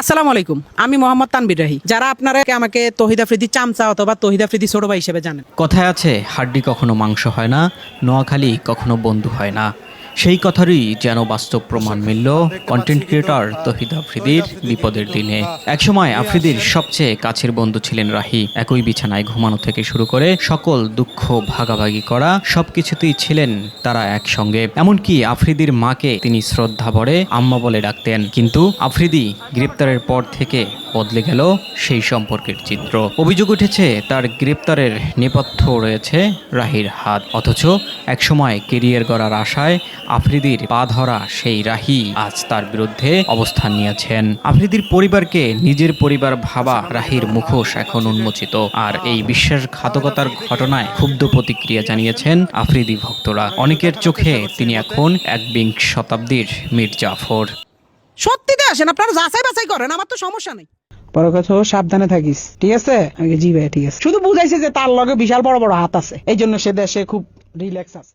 আসসালামু আলাইকুম, আমি মোহাম্মদ তানবির রাহি। যারা আপনারা আমাকে তহিদ ফ্রিদি চামচা অথবা তহিদ ফ্রিদি ছোট ভাই হিসেবে জানেন। কথায় আছে, হাড্ডি কখনো মাংস হয় না, নোয়াখালী কখনো বন্ধু হয় না। সেই কথারই যেন বাস্তব প্রমাণ মিলল কন্টেন্ট ক্রিয়েটর তহিদ আফ্রিদির বিপদের দিনে। একসময় আফ্রিদির সবচেয়ে কাছের বন্ধু ছিলেন রাহি। একই বিছানায় ঘুমানো থেকে শুরু করে সকল দুঃখ ভাগাভাগি করা সবকিছুতেই ছিলেন তারা একসঙ্গে। এমনকি আফ্রিদির মাকে তিনি শ্রদ্ধা ভরে আম্মা বলে ডাকতেন। কিন্তু আফ্রিদি গ্রেপ্তারের পর থেকে বদলে গেল সেই সম্পর্কের চিত্র। অভিযোগ উঠেছে, তার গ্রেপ্তারের নেপথ্য রয়েছে রাহির হাত। অথচ একসময় কেরিয়ার গড়ার আশায় আফ্রিদির পা ধরা সেই রাহি আজ তার বিরুদ্ধে অবস্থান নিয়েছেন। আফ্রিদির পরিবারকে নিজের পরিবার ভাবা রাহির মুখোশ এখন উন্মোচিত। আর এই বিশ্বাসঘাতকতার ঘটনায় ক্ষুব্ধ প্রতিক্রিয়া জানিয়েছেন আফ্রিদি ভক্তরা। অনেকের চোখে তিনি এখন এক বিংশ শতাব্দীর মীর জাফর। সত্যিতে আসেন আপনারা যাচাই বাছাই করেন আমার তো সমস্যা নেই। বড় কথা সাবধানে থাকিস ঠিক আছে? জি ভাই ঠিক আছে। শুধু বুঝাইছে যে তার লগে বিশাল বড় বড় হাত আছে এই জন্য সে দেশে খুব রিল্যাক্স আছে।